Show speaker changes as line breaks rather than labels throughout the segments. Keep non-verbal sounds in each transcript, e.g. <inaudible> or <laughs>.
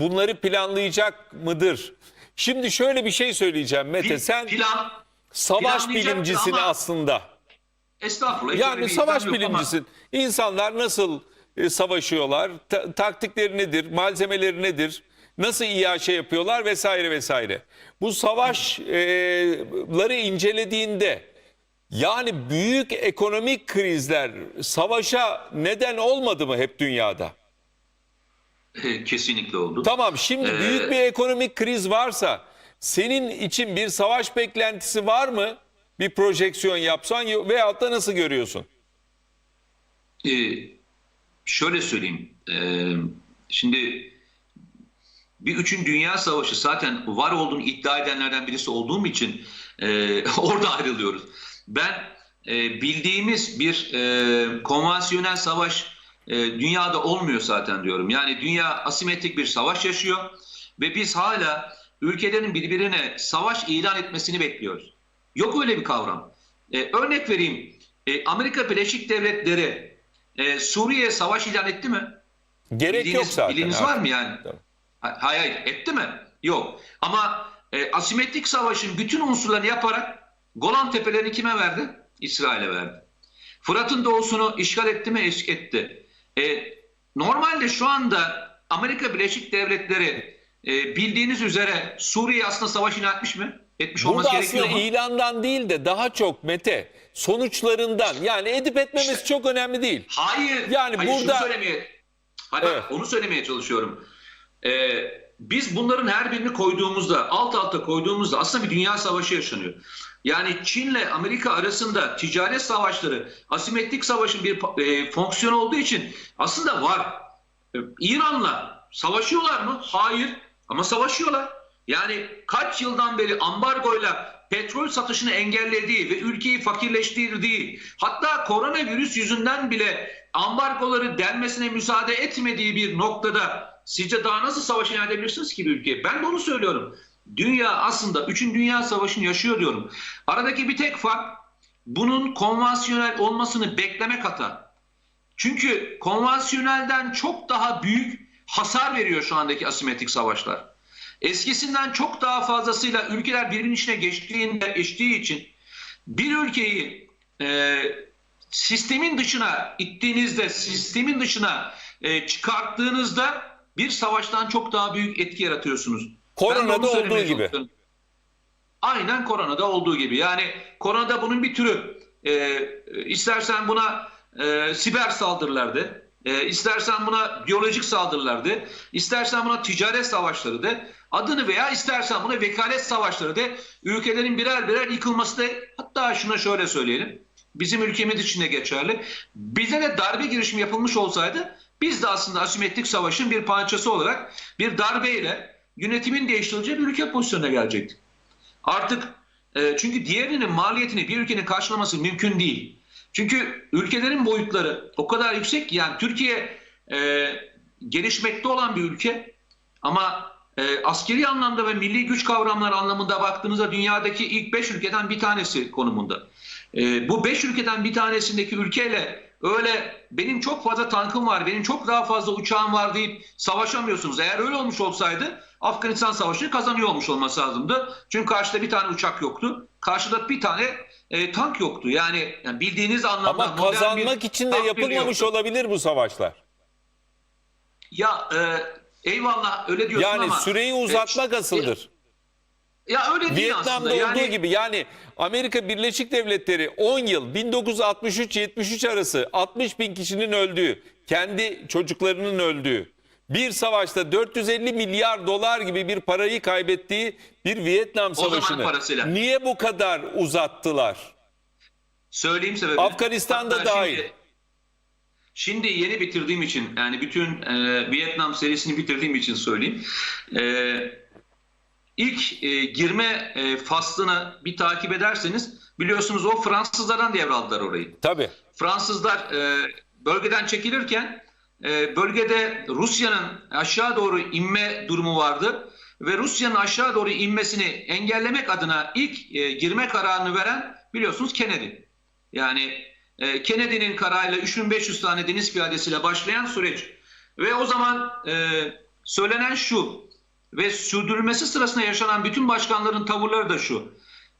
bunları planlayacak mıdır? Şimdi şöyle bir şey söyleyeceğim Mete. Sen
plan,
savaş bilimcisin
ama-
aslında.
estağfurullah.
Yani savaş
yok ama-
bilimcisin. İnsanlar nasıl e, savaşıyorlar? ta- taktikleri nedir? Malzemeleri nedir? Nasıl iaşe yapıyorlar vesaire vesaire. Bu savaşları incelediğinde yani büyük ekonomik krizler savaşa neden olmadı mı hep dünyada?
E, <laughs> Kesinlikle oldu.
Tamam şimdi
Ee,
büyük bir ekonomik kriz varsa senin için bir savaş beklentisi var mı? Bir projeksiyon yapsan veyahut da nasıl görüyorsun?
Ee, şöyle söyleyeyim. Ee, şimdi bir üçün dünya savaşı zaten var olduğunu iddia edenlerden birisi olduğum için e, <laughs> orada ayrılıyoruz. Ben e, bildiğimiz bir e, konvansiyonel savaş e, dünyada olmuyor zaten diyorum. Yani dünya asimetrik bir savaş yaşıyor ve biz hala ülkelerin birbirine savaş ilan etmesini bekliyoruz. Yok öyle bir kavram. E, örnek vereyim. E, Amerika Birleşik Devletleri e, Suriye'ye savaş ilan etti mi?
Gerek
Bildiğiniz-
yok zaten. Artık.
var mı yani? Ha- Hayır, hayır. Etti mi? Yok. Ama e, asimetrik savaşın bütün unsurlarını yaparak Golan Tepelerini kime verdi? İsrail'e verdi. Fırat'ın doğusunu işgal etti mi? Eş- Etti. E, normalde şu anda Amerika Birleşik Devletleri e, bildiğiniz üzere Suriye aslında savaş ilan etmiş mi? Etmiş olması
Burada
gerekiyor
aslında
mu?
ilandan değil de daha çok Mete sonuçlarından yani edip etmemiz çok önemli değil.
Hayır.
Yani
hayır, şunu
burada-
söylemeye, hayır,
Evet.
onu söylemeye çalışıyorum. Ee, biz bunların her birini koyduğumuzda, alt alta koyduğumuzda aslında bir dünya savaşı yaşanıyor. Yani Çin'le Amerika arasında ticaret savaşları, asimetrik savaşın bir e, fonksiyon olduğu için aslında var. Ee, İran'la savaşıyorlar mı? Hayır. Ama savaşıyorlar. Yani kaç yıldan beri ambargoyla petrol satışını engellediği ve ülkeyi fakirleştirdiği, hatta koronavirüs yüzünden bile ambargoları delmesine müsaade etmediği bir noktada sizce daha nasıl savaş ilan edebilirsiniz ki bir ülkeye? Ben de onu söylüyorum. Dünya aslında 3. Dünya Savaşı'nı yaşıyor diyorum. Aradaki bir tek fark bunun konvansiyonel olmasını beklemek hata. Çünkü konvansiyonelden çok daha büyük hasar veriyor şu andaki asimetrik savaşlar. Eskisinden çok daha fazlasıyla ülkeler birbirinin içine geçtiğinde geçtiği için bir ülkeyi e, sistemin dışına ittiğinizde, sistemin dışına e, çıkarttığınızda bir savaştan çok daha büyük etki yaratıyorsunuz.
Koronada olduğu gibi.
Aynen koronada olduğu gibi. Yani koronada bunun bir türü. E, istersen buna e, siber saldırılar de, e, istersen buna biyolojik saldırılar de, istersen buna ticaret savaşları de, adını veya istersen buna vekalet savaşları de, ülkelerin birer birer yıkılması da, hatta şuna şöyle söyleyelim, bizim ülkemiz için de geçerli. Bize de darbe girişimi yapılmış olsaydı, biz de aslında asimetrik savaşın bir parçası olarak bir darbeyle yönetimin değiştirileceği bir ülke pozisyonuna gelecektik. Artık e, çünkü diğerinin maliyetini bir ülkenin karşılaması mümkün değil. Çünkü ülkelerin boyutları o kadar yüksek ki yani Türkiye e, gelişmekte olan bir ülke ama e, askeri anlamda ve milli güç kavramları anlamında baktığınızda dünyadaki ilk 5 ülkeden bir tanesi konumunda. E, bu 5 ülkeden bir tanesindeki ülkeyle öyle benim çok fazla tankım var, benim çok daha fazla uçağım var deyip savaşamıyorsunuz. Eğer öyle olmuş olsaydı Afganistan Savaşı'nı kazanıyor olmuş olması lazımdı. Çünkü karşıda bir tane uçak yoktu. Karşıda bir tane e, tank yoktu. Yani, yani bildiğiniz anlamda
Ama kazanmak için de yapılmamış olabilir bu savaşlar.
Ya e, eyvallah öyle diyorsun
Yani
ama
süreyi
e,
uzatmak asıldır.
ya öyle değil
Vietnam'da
aslında.
olduğu
Yani,
gibi yani Amerika Birleşik Devletleri 10 yıl 1963-73 arası 60 bin kişinin öldüğü, kendi çocuklarının öldüğü, bir savaşta 450 milyar dolar gibi bir parayı kaybettiği bir Vietnam Savaşı'nı
parasıyla.
niye bu kadar uzattılar?
Söyleyeyim sebebini.
Afganistan'da
Hatta
dahil.
Şimdi, şimdi yeni bitirdiğim için yani bütün e, Vietnam serisini bitirdiğim için söyleyeyim. E, ilk e, girme e, faslını bir takip ederseniz biliyorsunuz o Fransızlardan devraldılar orayı.
Tabii.
Fransızlar e, bölgeden çekilirken e, bölgede Rusya'nın aşağı doğru inme durumu vardı ve Rusya'nın aşağı doğru inmesini engellemek adına ilk e, girme kararını veren biliyorsunuz Kennedy. Yani e, Kennedy'nin kararıyla 3500 tane deniz piyadesiyle başlayan süreç ve o zaman e, söylenen şu ve sürdürülmesi sırasında yaşanan bütün başkanların tavırları da şu.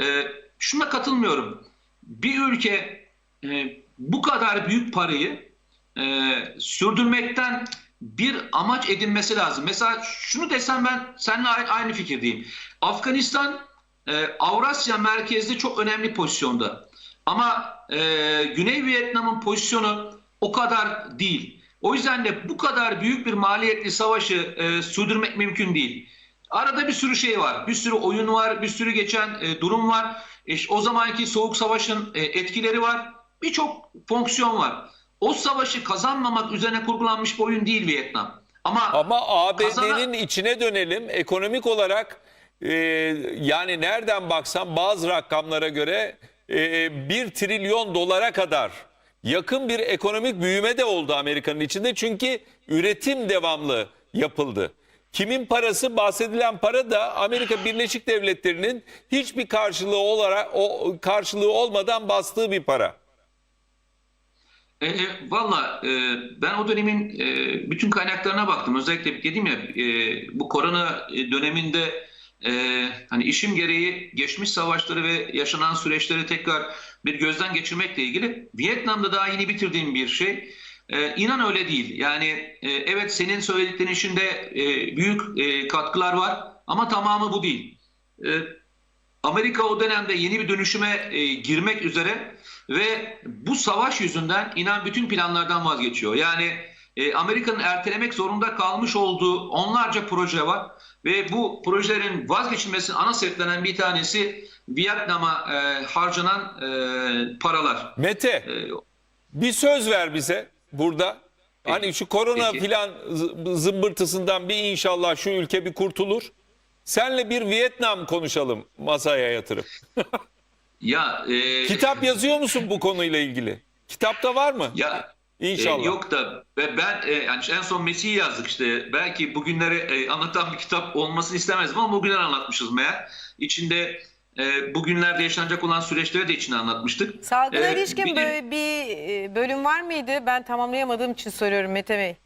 E, şuna katılmıyorum. Bir ülke e, bu kadar büyük parayı e, sürdürmekten bir amaç edinmesi lazım. Mesela şunu desem ben seninle aynı, fikirdeyim. Afganistan e, Avrasya merkezli çok önemli pozisyonda. Ama e, Güney Vietnam'ın pozisyonu o kadar değil. O yüzden de bu kadar büyük bir maliyetli savaşı e, sürdürmek mümkün değil. Arada bir sürü şey var. Bir sürü oyun var, bir sürü geçen e, durum var. E, o zamanki soğuk savaşın e, etkileri var. Birçok fonksiyon var. O savaşı kazanmamak üzerine kurgulanmış bir oyun değil Vietnam. Ama,
Ama ABD'nin
Kazana-
içine dönelim. Ekonomik olarak e, yani nereden baksan bazı rakamlara göre e, 1 trilyon dolara kadar yakın bir ekonomik büyüme de oldu Amerika'nın içinde. Çünkü üretim devamlı yapıldı. Kimin parası bahsedilen para da Amerika Birleşik Devletleri'nin hiçbir karşılığı olarak o karşılığı olmadan bastığı bir para.
E, e, Valla e, ben o dönemin e, bütün kaynaklarına baktım. Özellikle dedim ya e, bu korona döneminde e, hani işim gereği geçmiş savaşları ve yaşanan süreçleri tekrar bir gözden geçirmekle ilgili Vietnam'da daha yeni bitirdiğim bir şey. E, inan öyle değil. Yani e, evet senin söylediklerin içinde e, büyük e, katkılar var ama tamamı bu değil. E, Amerika o dönemde yeni bir dönüşüme e, girmek üzere ve bu savaş yüzünden inan bütün planlardan vazgeçiyor. Yani e, Amerika'nın ertelemek zorunda kalmış olduğu onlarca proje var ve bu projelerin vazgeçilmesinin ana sebeplerinden bir tanesi Vietnam'a e, harcanan e, paralar.
Mete
E,
Bir söz ver bize burada. Hani şu korona
Peki.
filan zı- zımbırtısından bir inşallah şu ülke bir kurtulur. Senle bir Vietnam konuşalım masaya yatırıp. <laughs>
ya e,
Kitap yazıyor musun bu konuyla ilgili? Kitapta var mı?
ya
İnşallah.
E, yok da ve ben e, yani en son Mesih'i yazdık işte. Belki bugünleri e, anlatan bir kitap olmasını istemezdim ama bugünler anlatmışız meğer. İçinde e, bugünlerde yaşanacak olan süreçleri de içine anlatmıştık.
Salgına
E,
ilişkin
bir
bir e, bölüm var mıydı? Ben tamamlayamadığım için soruyorum Mete Bey.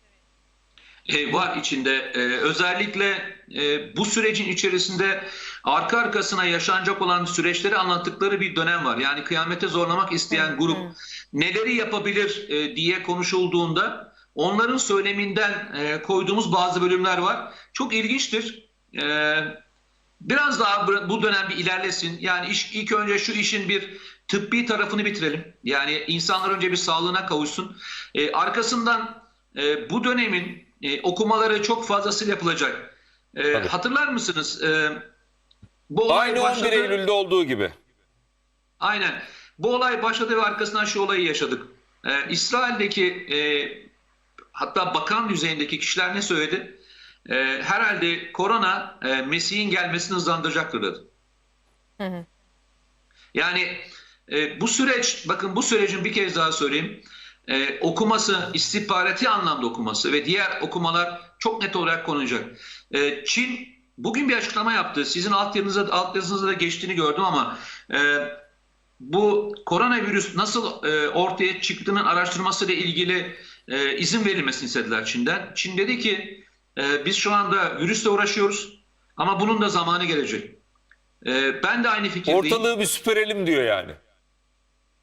E, var içinde. E, özellikle e, bu sürecin içerisinde arka arkasına yaşanacak olan süreçleri anlattıkları bir dönem var. Yani kıyamete zorlamak isteyen grup neleri yapabilir e, diye konuşulduğunda onların söyleminden e, koyduğumuz bazı bölümler var. Çok ilginçtir. E, biraz daha bu- dönem bir ilerlesin. Yani iş, ilk önce şu işin bir tıbbi tarafını bitirelim. Yani insanlar önce bir sağlığına kavuşsun. E, arkasından e, bu dönemin e, okumaları çok fazlasıyla yapılacak. E,
Tabii.
hatırlar mısınız? E, bu olay
Aynı 11
başladı.
Eylül'de olduğu gibi.
Aynen. Bu olay başladı ve arkasından şu olayı yaşadık. Ee, İsrail'deki e, hatta bakan düzeyindeki kişiler ne söyledi? Ee, herhalde korona e, Mesih'in gelmesini hızlandıracaktır dedi. Yani e, bu süreç, bakın bu sürecin bir kez daha söyleyeyim. E, okuması, istihbarati anlamda okuması ve diğer okumalar çok net olarak konulacak. E, Çin bugün bir açıklama yaptı. Sizin alt yazınızda, alt yazınızda da geçtiğini gördüm ama e, bu koronavirüs nasıl e, ortaya çıktığının araştırmasıyla ilgili e, izin verilmesini istediler Çin'den. Çin dedi ki e, biz şu anda virüsle uğraşıyoruz ama bunun da zamanı gelecek. E, ben de aynı fikirdeyim.
Ortalığı bir süpürelim diyor yani.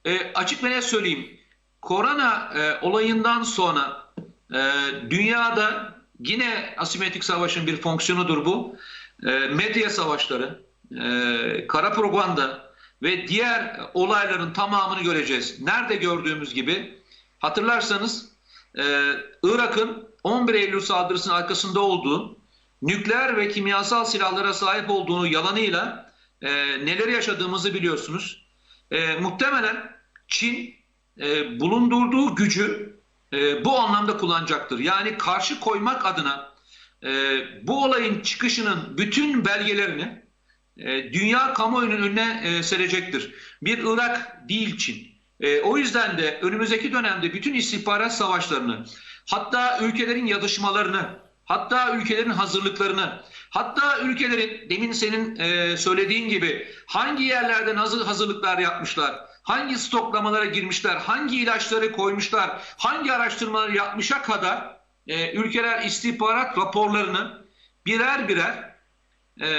E, açık ve net söyleyeyim. Korona e, olayından sonra e, dünyada yine asimetrik savaşın bir fonksiyonudur bu. E, medya savaşları, e, kara propaganda ve diğer olayların tamamını göreceğiz. Nerede gördüğümüz gibi hatırlarsanız e, Irak'ın 11 Eylül saldırısının arkasında olduğu nükleer ve kimyasal silahlara sahip olduğunu yalanıyla e, neler yaşadığımızı biliyorsunuz. E, muhtemelen Çin e, bulundurduğu gücü e, bu anlamda kullanacaktır. Yani karşı koymak adına e, bu olayın çıkışının bütün belgelerini e, dünya kamuoyunun önüne e, serecektir. Bir Irak değil Çin. E, o yüzden de önümüzdeki dönemde bütün istihbarat savaşlarını, hatta ülkelerin yazışmalarını, hatta ülkelerin hazırlıklarını, hatta ülkelerin demin senin e, söylediğin gibi hangi yerlerde nasıl hazırlıklar yapmışlar, hangi stoklamalara girmişler, hangi ilaçları koymuşlar, hangi araştırmaları yapmışa kadar e, ülkeler istihbarat raporlarını birer birer e,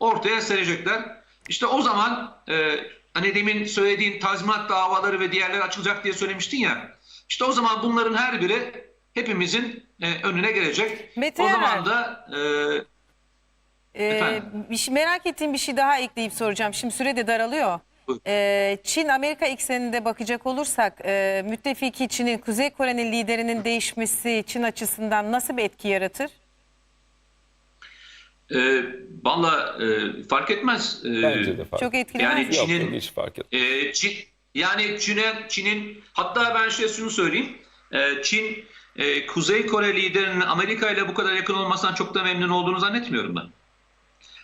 ortaya serecekler. İşte o zaman e, hani demin söylediğin tazminat davaları ve diğerleri açılacak diye söylemiştin ya. İşte o zaman bunların her biri hepimizin e, önüne gelecek.
Mete
o zaman da e,
Ee, bir şey, merak ettiğim bir şey daha ekleyip soracağım. Şimdi süre de daralıyor. Ee, Çin-Amerika ekseninde bakacak olursak e, müttefiki Çin'in Kuzey Kore'nin liderinin değişmesi Çin açısından nasıl bir etki yaratır?
e, valla e, fark etmez. E,
Bence de fark
Çok etkilemez
Yani?
Yok,
Çin'in-
hiç fark etmez.
E, Çin, yani Çin'e Çin'in hatta ben şey şunu söyleyeyim. E, Çin e, Kuzey Kore liderinin Amerika ile bu kadar yakın olmasından çok da memnun olduğunu zannetmiyorum ben.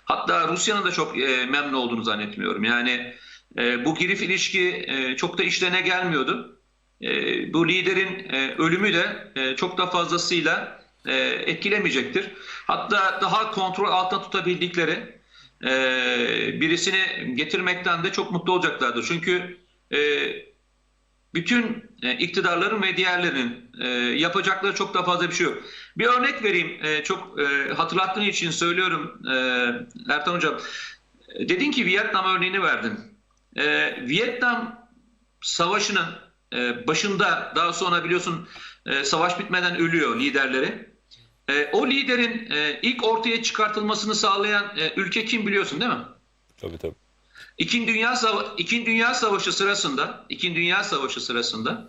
Hatta Rusya'nın da çok e, memnun olduğunu zannetmiyorum. Yani e, bu girif ilişki e, çok da işlerine gelmiyordu. E, bu liderin e, ölümü de e, çok da fazlasıyla etkilemeyecektir. Hatta daha kontrol altında tutabildikleri birisini getirmekten de çok mutlu olacaklardır. Çünkü bütün iktidarların ve diğerlerinin yapacakları çok da fazla bir şey yok. Bir örnek vereyim. Çok e, hatırlattığın için söylüyorum Ertan Hocam. Dedin ki Vietnam örneğini verdin. E, Vietnam Savaşı'nın e, başında daha sonra biliyorsun e, savaş bitmeden ölüyor liderleri. E, o liderin e, ilk ortaya çıkartılmasını sağlayan e, ülke kim biliyorsun değil mi?
Tabii tabii.
İkinci Dünya, Sava- İkinci Dünya Savaşı sırasında, İkinci Dünya Savaşı sırasında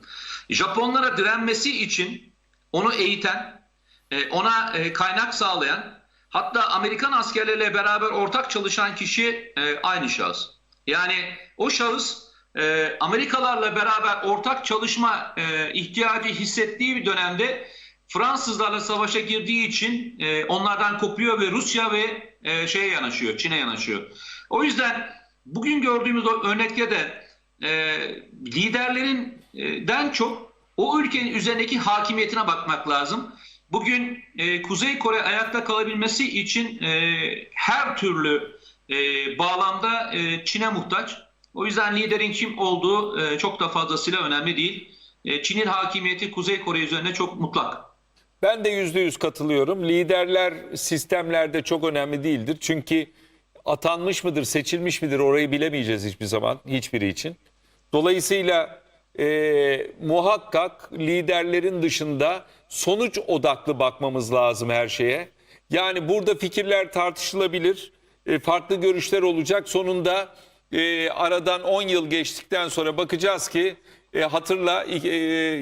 Japonlara direnmesi için onu eğiten, e, ona e, kaynak sağlayan, hatta Amerikan askerleriyle beraber ortak çalışan kişi e, aynı şahıs. Yani o şahıs e, Amerikalarla beraber ortak çalışma e, ihtiyacı hissettiği bir dönemde Fransızlarla savaşa girdiği için e, onlardan kopuyor ve Rusya ve e, şeye yanaşıyor, Çin'e yanaşıyor. O yüzden bugün gördüğümüz o örnekte de e, liderlerinden çok o ülkenin üzerindeki hakimiyetine bakmak lazım. Bugün e, Kuzey Kore ayakta kalabilmesi için e, her türlü e, bağlamda e, Çin'e muhtaç. O yüzden liderin kim olduğu e, çok da fazlasıyla önemli değil. E, Çin'in hakimiyeti Kuzey Kore üzerine çok mutlak.
Ben de yüzde yüz katılıyorum. Liderler sistemlerde çok önemli değildir. Çünkü atanmış mıdır, seçilmiş midir orayı bilemeyeceğiz hiçbir zaman hiçbiri için. Dolayısıyla e, muhakkak liderlerin dışında sonuç odaklı bakmamız lazım her şeye. Yani burada fikirler tartışılabilir, e, farklı görüşler olacak. Sonunda e, aradan 10 yıl geçtikten sonra bakacağız ki e, hatırla e,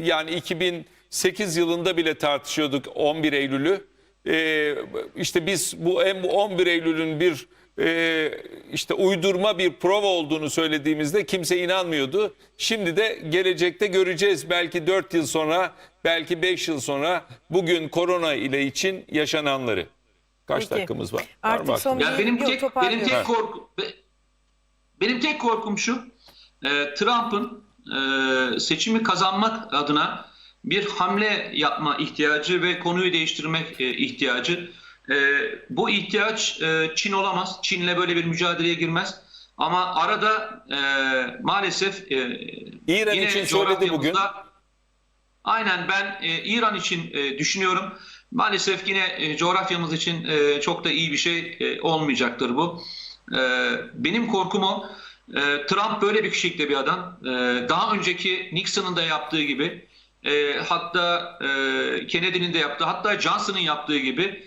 yani 2008 yılında bile tartışıyorduk 11 Eylül'ü. E, işte biz bu bu 11 Eylül'ün bir e, işte uydurma bir prova olduğunu söylediğimizde kimse inanmıyordu. Şimdi de gelecekte göreceğiz belki 4 yıl sonra belki 5 yıl sonra bugün korona ile için yaşananları. Kaç
Peki.
dakikamız var?
Artık
var mı
son?
Ya benim tek benim tek
Evet.
korku benim tek korkum şu. e, Trump'ın e, seçimi kazanmak adına bir hamle yapma ihtiyacı ve konuyu değiştirmek e, ihtiyacı. E, bu ihtiyaç e, Çin olamaz. Çin'le böyle bir mücadeleye girmez. Ama arada e, maalesef e,
İran
yine
için söyledi bugün.
Aynen ben e, İran için e, düşünüyorum. Maalesef yine e, coğrafyamız için e, çok da iyi bir şey e, olmayacaktır bu. Benim korkum o. Trump böyle bir kişilikte bir adam. Daha önceki Nixon'ın da yaptığı gibi, hatta Kennedy'nin de yaptığı, hatta Johnson'ın yaptığı gibi,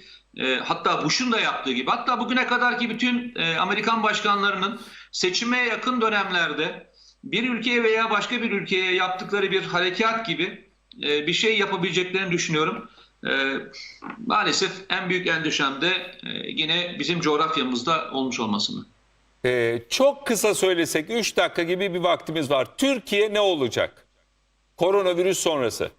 hatta Bush'un da yaptığı gibi, hatta bugüne kadarki bütün Amerikan başkanlarının seçime yakın dönemlerde bir ülkeye veya başka bir ülkeye yaptıkları bir harekat gibi bir şey yapabileceklerini düşünüyorum. E, maalesef en büyük endişem de e, yine bizim coğrafyamızda olmuş olmasını.
Ee, çok kısa söylesek 3 dakika gibi bir vaktimiz var. Türkiye ne olacak? Koronavirüs sonrası.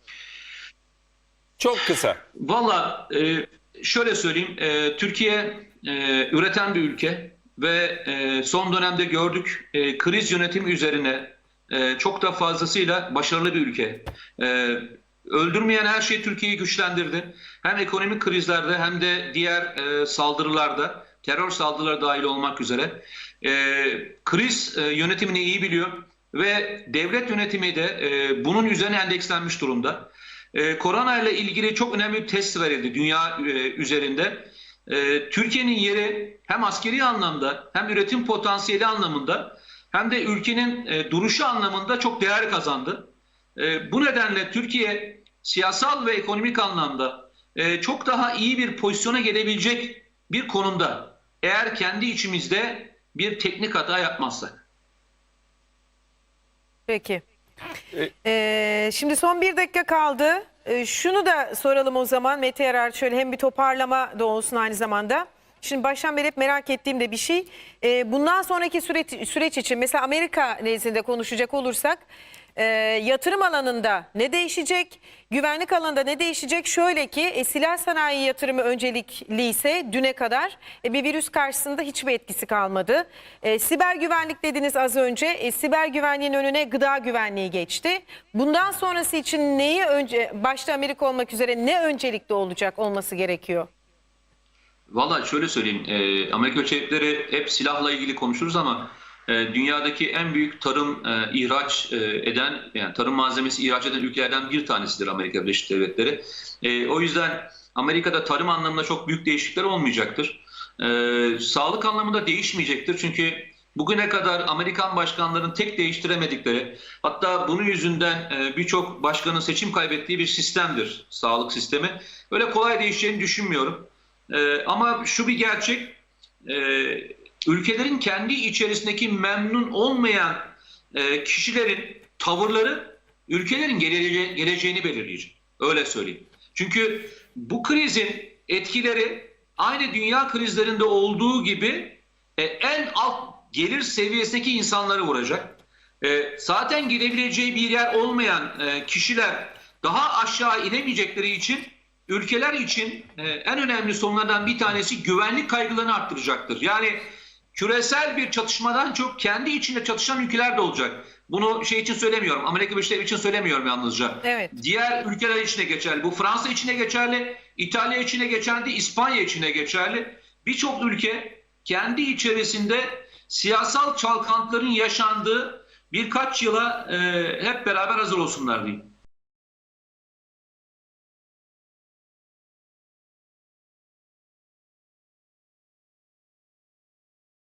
Çok kısa.
Valla e, şöyle söyleyeyim, e, Türkiye e, üreten bir ülke ve e, son dönemde gördük e, kriz yönetimi üzerine e, çok da fazlasıyla başarılı bir ülke. E, öldürmeyen her şey Türkiye'yi güçlendirdi. Hem ekonomik krizlerde hem de diğer e, saldırılarda, terör saldırıları dahil olmak üzere. E, kriz e, yönetimini iyi biliyor ve devlet yönetimi de e, bunun üzerine endekslenmiş durumda. e, korona ile ilgili çok önemli bir test verildi dünya e, üzerinde. E, Türkiye'nin yeri hem askeri anlamda hem üretim potansiyeli anlamında hem de ülkenin e, duruşu anlamında çok değer kazandı. E, bu nedenle Türkiye siyasal ve ekonomik anlamda e, çok daha iyi bir pozisyona gelebilecek bir konumda. Eğer kendi içimizde bir teknik hata yapmazsak.
Peki. Ee, şimdi son bir dakika kaldı. Ee, şunu da soralım o zaman Mete Yarar şöyle hem bir toparlama da olsun aynı zamanda. Şimdi baştan beri hep merak ettiğim de bir şey. Ee, bundan sonraki süreç, süreç için mesela Amerika nezdinde konuşacak olursak e, yatırım alanında ne değişecek? Güvenlik alanında ne değişecek? Şöyle ki e, silah sanayi yatırımı öncelikli ise düne kadar e, bir virüs karşısında hiçbir etkisi kalmadı. E, siber güvenlik dediniz az önce. E, siber güvenliğin önüne gıda güvenliği geçti. Bundan sonrası için neyi önce başta Amerika olmak üzere ne öncelikli olacak olması gerekiyor?
Valla şöyle söyleyeyim. e, Amerika Devletleri hep silahla ilgili konuşuruz ama dünyadaki en büyük tarım e, ihraç e, eden, yani tarım malzemesi ihraç eden ülkelerden bir tanesidir Amerika Birleşik Devletleri. E, o yüzden Amerika'da tarım anlamında çok büyük değişiklikler olmayacaktır. E, sağlık anlamında değişmeyecektir. Çünkü bugüne kadar Amerikan başkanların tek değiştiremedikleri, hatta bunun yüzünden e, birçok başkanın seçim kaybettiği bir sistemdir sağlık sistemi. Öyle kolay değişeceğini düşünmüyorum. Ee, ama şu bir gerçek, e, ülkelerin kendi içerisindeki memnun olmayan e, kişilerin tavırları ülkelerin gelece- geleceğini belirleyecek. Öyle söyleyeyim. Çünkü bu krizin etkileri aynı dünya krizlerinde olduğu gibi e, en alt gelir seviyesindeki insanları vuracak. E, zaten gidebileceği bir yer olmayan e, kişiler daha aşağı inemeyecekleri için ülkeler için e, en önemli sorunlardan bir tanesi güvenlik kaygılarını arttıracaktır. Yani küresel bir çatışmadan çok kendi içinde çatışan ülkeler de olacak. Bunu şey için söylemiyorum. Amerika Birleşik Devletleri için söylemiyorum yalnızca.
Evet.
Diğer ülkeler için de geçerli. Bu Fransa için de geçerli, İtalya için de geçerli, İspanya için de geçerli. Birçok ülke kendi içerisinde siyasal çalkantıların yaşandığı birkaç yıla e, hep beraber hazır olsunlar diyeyim.